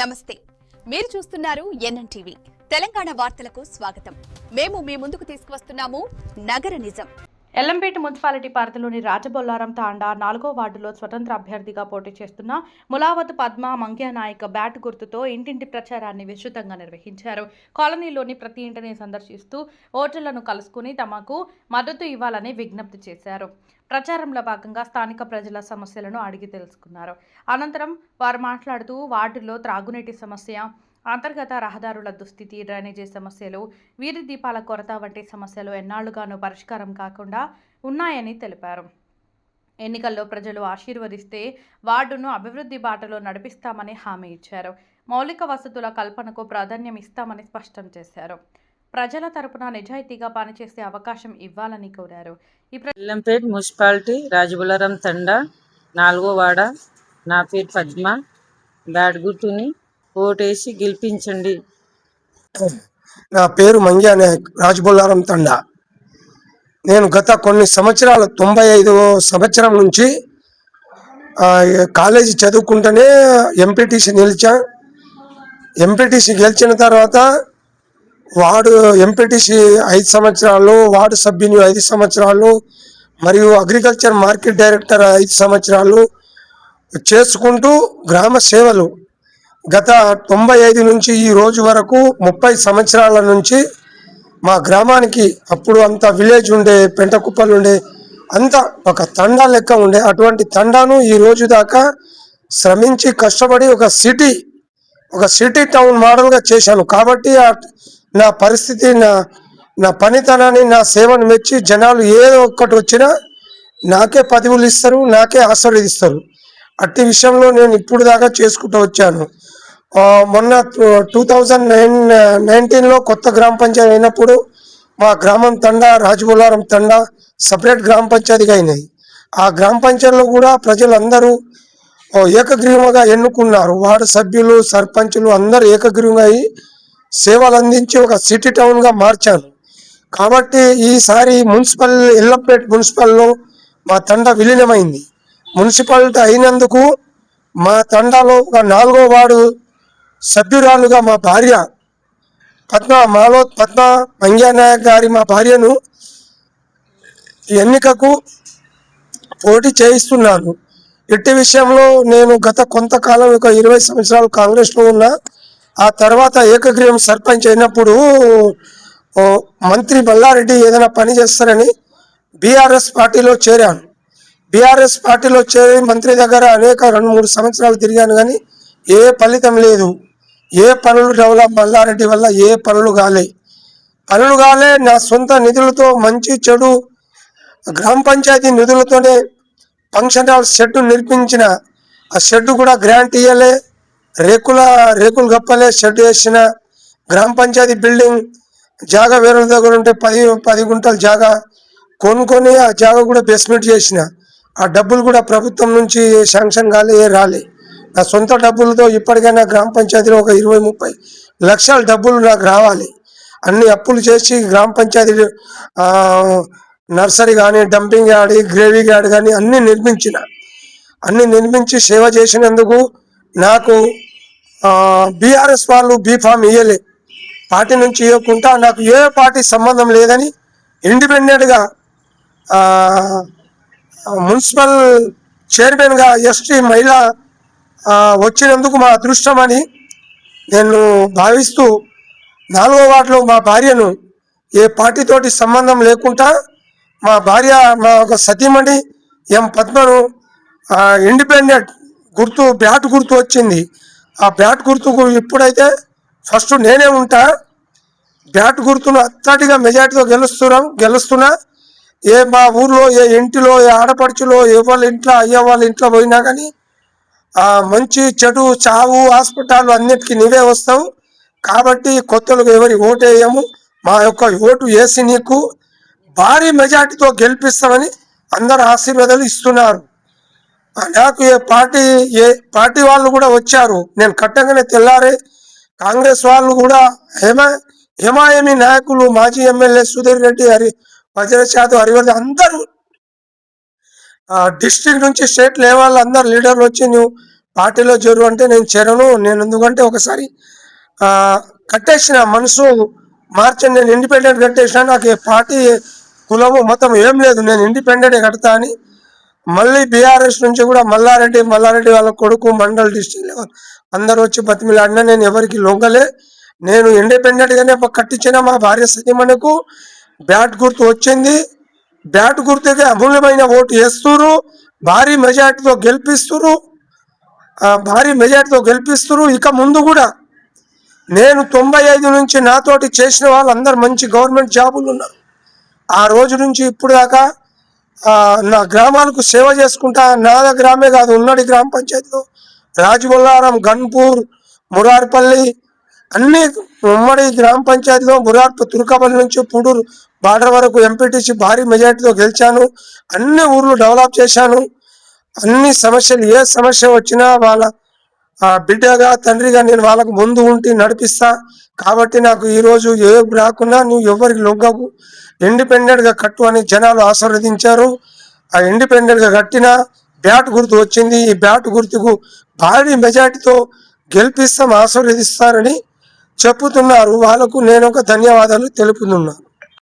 నమస్తే. మీరు చూస్తున్నారు ఎన్ఎన్టీవీ తెలంగాణ వార్తలకు స్వాగతం. మేము మీ ముందుకు తీసుకువస్తున్నాము నగర నిజం. ఎల్లంపేట మున్సిపాలిటీ పరిధిలోని రాజబొల్లారం తాండా నాలుగో వార్డులో స్వతంత్ర అభ్యర్థిగా పోటీ చేస్తున్న ములావత్ పద్మ మంగ్యానాయక్ బ్యాట్ గుర్తుతో ఇంటింటి ప్రచారాన్ని విస్తృతంగా నిర్వహించారు. కాలనీలోని ప్రతి ఇంటిని సందర్శిస్తూ ఓటర్లను కలుసుకుని తమకు మద్దతు ఇవ్వాలని విజ్ఞప్తి చేశారు. ప్రచారంలో భాగంగా స్థానిక ప్రజల సమస్యలను అడిగి తెలుసుకున్నారు. అనంతరం వారు మాట్లాడుతూ వార్డులో త్రాగునీటి సమస్య అంతర్గత రహదారుల దుస్థితి డ్రైనేజీ సమస్యలు వీధి దీపాల కొరత వంటి సమస్యలు ఎన్నాళ్ళుగానూ పరిష్కారం కాకుండా ఉన్నాయని తెలిపారు. ఎన్నికల్లో ప్రజలు ఆశీర్వదిస్తే వార్డును అభివృద్ధి బాటలో నడిపిస్తామని హామీ ఇచ్చారు. మౌలిక వసతుల కల్పనకు ప్రాధాన్యం ఇస్తామని స్పష్టం చేశారు. ప్రజల తరపున నిజాయితీగా పనిచేసే అవకాశం ఇవ్వాలని కోరారు. ఈ ప్ర- మున్సిపాలిటీ రాజబులారం తండా నాలుగో వాడ నా పేరు పద్మ బ్యాడ్గుట్టుని ఓటేసి గెలిపించండి. నా పేరు మంగ్యా నాయక్ రాజబొల్లారం తండా. నేను గత కొన్ని సంవత్సరాలు తొంభై ఐదు సంవత్సరం నుంచి కాలేజీ చదువుకుంటేనే ఎంపీటీసీ నిలిచా. ఎంపీటీసీ గెలిచిన తర్వాత వార్డు ఎంపీటీసీ ఐదు సంవత్సరాలు వార్డు సభ్యుని ఐదు సంవత్సరాలు మరియు అగ్రికల్చర్ మార్కెట్ డైరెక్టర్ ఐదు సంవత్సరాలు చేసుకుంటూ గ్రామ సేవలు గత తొంభై ఐదు నుంచి ఈ రోజు వరకు ముప్పై సంవత్సరాల నుంచి మా గ్రామానికి అప్పుడు అంత విలేజ్ ఉండే పెంట కుప్పలు ఉండే అంత ఒక తండా లెక్క ఉండే. అటువంటి తండాను ఈ రోజు దాకా శ్రమించి కష్టపడి ఒక సిటీ ఒక సిటీ టౌన్ మోడల్గా చేశాను. కాబట్టి నా పరిస్థితి నా నా పనితనాన్ని నా సేవను మెచ్చి జనాలు ఏదో ఒక్కటి వచ్చినా నాకే పదవులు ఇస్తారు నాకే ఆశీర్వదిస్తారు అట్టి విషయంలో నేను ఇప్పుడు దాకా చేసుకుంటూ వచ్చాను. మొన్న టూ థౌజండ్ నైన్ నైన్టీన్లో కొత్త గ్రామ పంచాయతీ అయినప్పుడు మా గ్రామం తండా రాజబులారం తండా సపరేట్ గ్రామ పంచాయతీగా అయినాయి. ఆ గ్రామ పంచాయతీలో కూడా ప్రజలందరూ ఏకగ్రీవంగా ఎన్నుకున్నారు. వార్డు సభ్యులు సర్పంచులు అందరూ ఏకగ్రీవంగా అయి సేవలు అందించి ఒక సిటీ టౌన్గా మార్చాను కాబట్టి ఈసారి మున్సిపల్ ఎల్లంపేట మున్సిపల్లో మా తండ విలీనమైంది. మున్సిపాలిటీ అయినందుకు మా తండాలో ఒక నాలుగో వార్డు సభ్యురాలుగా మా భార్య పద్మ మాలో పద్మ మంగ్యానాయక్ గారి మా భార్యను ఎన్నికకు పోటీ చేయిస్తున్నాను ఇట్టి విషయంలో నేను గత కొంతకాలం ఒక ఇరవై సంవత్సరాలు కాంగ్రెస్లో ఉన్నా ఆ తర్వాత ఏకగ్రీవం సర్పంచ్ అయినప్పుడు మంత్రి మల్లారెడ్డి ఏదైనా పని చేస్తారని బీఆర్ఎస్ పార్టీలో చేరాను. బీఆర్ఎస్ పార్టీలో చేరి మంత్రి దగ్గర అనేక రెండు మూడు సంవత్సరాలు తిరిగాను కానీ ఏ ఫలితం లేదు. ఏ పనులు డెవలప్ మల్లారెడ్డి వల్ల ఏ పనులు కాలే. పనులు కాలే నా సొంత నిధులతో మంచి చెడు గ్రామ పంచాయతీ నిధులతోనే ఫంక్షన్ హాల్ షెడ్ నిర్మించిన. ఆ షెడ్ కూడా గ్రాంట్ ఇయ్యలే రేకుల రేకులు గప్పలే షెడ్ వేసిన. గ్రామ పంచాయతీ బిల్డింగ్ జాగా వేరే దగ్గర ఉంటే పది పది గుంటల జాగా కొనుక్కొని ఆ జాగా కూడా బేస్మెంట్ చేసిన. ఆ డబ్బులు కూడా ప్రభుత్వం నుంచి శాంక్షన్ కాలే ఏ రాలే. నా సొంత డబ్బులతో ఇప్పటికైనా గ్రామ పంచాయతీలో ఒక ఇరవై ముప్పై లక్షల డబ్బులు నాకు రావాలి. అన్ని అప్పులు చేసి గ్రామ పంచాయతీ నర్సరీ కానీ డంపింగ్ యార్డ్ గ్రేవీ యార్డ్ కానీ అన్ని నిర్మించిన. అన్ని నిర్మించి సేవ చేసినందుకు నాకు బీఆర్ఎస్ వాళ్ళు బీఫామ్ ఇయ్యలే. పార్టీ నుంచి ఇవ్వకుండా నాకు ఏ పార్టీ సంబంధం లేదని ఇండిపెండెంట్గా మున్సిపల్ చైర్మన్గా ఎస్టీ మహిళ వచ్చినందుకు మా అదృష్టమని నేను భావిస్తూ నాలుగో వాటిలో మా భార్యను ఏ పార్టీతోటి సంబంధం లేకుండా మా భార్య మా ఒక సతీమణి ఎం పద్మను ఇండిపెండెంట్ గుర్తు బ్యాట్ గుర్తు వచ్చింది. ఆ బ్యాట్ గుర్తుకు ఇప్పుడైతే ఫస్ట్ నేనే ఉంటా. బ్యాట్ గుర్తును అత్తటిగా మెజార్టీతో గెలుస్తున్నాం గెలుస్తున్నా. ఏ మా ఊర్లో ఏ ఇంటిలో ఏ ఆడపడుచులో ఏ వాళ్ళ ఇంట్లో అయ్యే వాళ్ళ ఇంట్లో పోయినా కానీ ఆ మంచి చెడు చావు హాస్పిటల్ అన్నిటికీ నీవే వస్తావు. కాబట్టి కొత్తలకు ఎవరి ఓటేయము మా యొక్క ఓటు వేసి నీకు భారీ మెజార్టీతో గెలిపిస్తామని అందరు ఆశీర్వాదాలు ఇస్తున్నారు. నాకు ఏ పార్టీ ఏ పార్టీ వాళ్ళు కూడా వచ్చారు. నేను కట్టంగానే తెల్లారే కాంగ్రెస్ వాళ్ళు కూడా హేమా హేమాయమి నాయకులు మాజీ ఎమ్మెల్యే సుధీర్ రెడ్డి హరి వజ్రశ్ యాదవ్ హరివర్ధన్ అందరూ డిస్ట్రిక్ట్ నుంచి స్టేట్ లెవెల్ అందరు లీడర్లు వచ్చి నువ్వు పార్టీలో చేరు అంటే నేను చేరను నేను ఎందుకంటే ఒకసారి కట్టేసిన మనసు మార్చండి నేను ఇండిపెండెంట్ కట్టేసిన నాకు ఏ పార్టీ కులము మతం ఏం లేదు నేను ఇండిపెండెంట్ కడతా అని మళ్ళీ బీఆర్ఎస్ నుంచి కూడా మల్లారెడ్డి మల్లారెడ్డి వాళ్ళ కొడుకు మండల్ డిస్టిక్ లెవెల్ అందరూ వచ్చి బతిమిలాడినా నేను ఎవరికి లొంగలే. నేను ఇండిపెండెంట్గానే కట్టించిన మా భార్య సతీమణకు బ్యాట్ గుర్తు వచ్చింది. బ్యాట్ గుర్తుకి అమూల్యమైన ఓటు వేస్తున్నారు భారీ మెజార్టీతో గెలిపిస్తున్నారు భారీ మెజార్టీతో గెలిపిస్తున్నారు ఇక ముందు కూడా నేను తొంభై ఐదు నుంచి నాతోటి చేసిన వాళ్ళందరూ మంచి గవర్నమెంట్ జాబులు ఉన్నారు. ఆ రోజు నుంచి ఇప్పుడు దాకా నా గ్రామాలకు సేవ చేసుకుంటా నా గ్రామే కాదు ఉన్నడి గ్రామ పంచాయతీలో రాజబొల్లారం గన్పూర్ మురార్పల్లి అన్ని ఉమ్మడి గ్రామ పంచాయతీలో మురార్పు తుర్కపల్లి నుంచి పుడూరు బార్డర్ వరకు ఎంపీటీసీ భారీ మెజార్టీతో గెలిచాను. అన్ని ఊర్లు డెవలప్ చేశాను. అన్ని సమస్యలు ఏ సమస్య వచ్చినా వాళ్ళ బిడ్డగా తండ్రిగా నేను వాళ్ళకు ముందు ఉండి నడిపిస్తా. కాబట్టి నాకు ఈరోజు ఏ రాకున్నా నువ్వు ఎవరికి లొగ్గకు ఇండిపెండెంట్గా కట్టు అని జనాలు ఆశీర్వదించారు. ఆ ఇండిపెండెంట్గా కట్టిన బ్యాట్ గుర్తు వచ్చింది. ఈ బ్యాట్ గుర్తుకు భారీ మెజార్టీతో గెలిపిస్తాం ఆశీర్వదిస్తారని చెప్పుతున్నారు. వాళ్ళకు నేను ఒక ధన్యవాదాలు తెలుపుతున్నాను.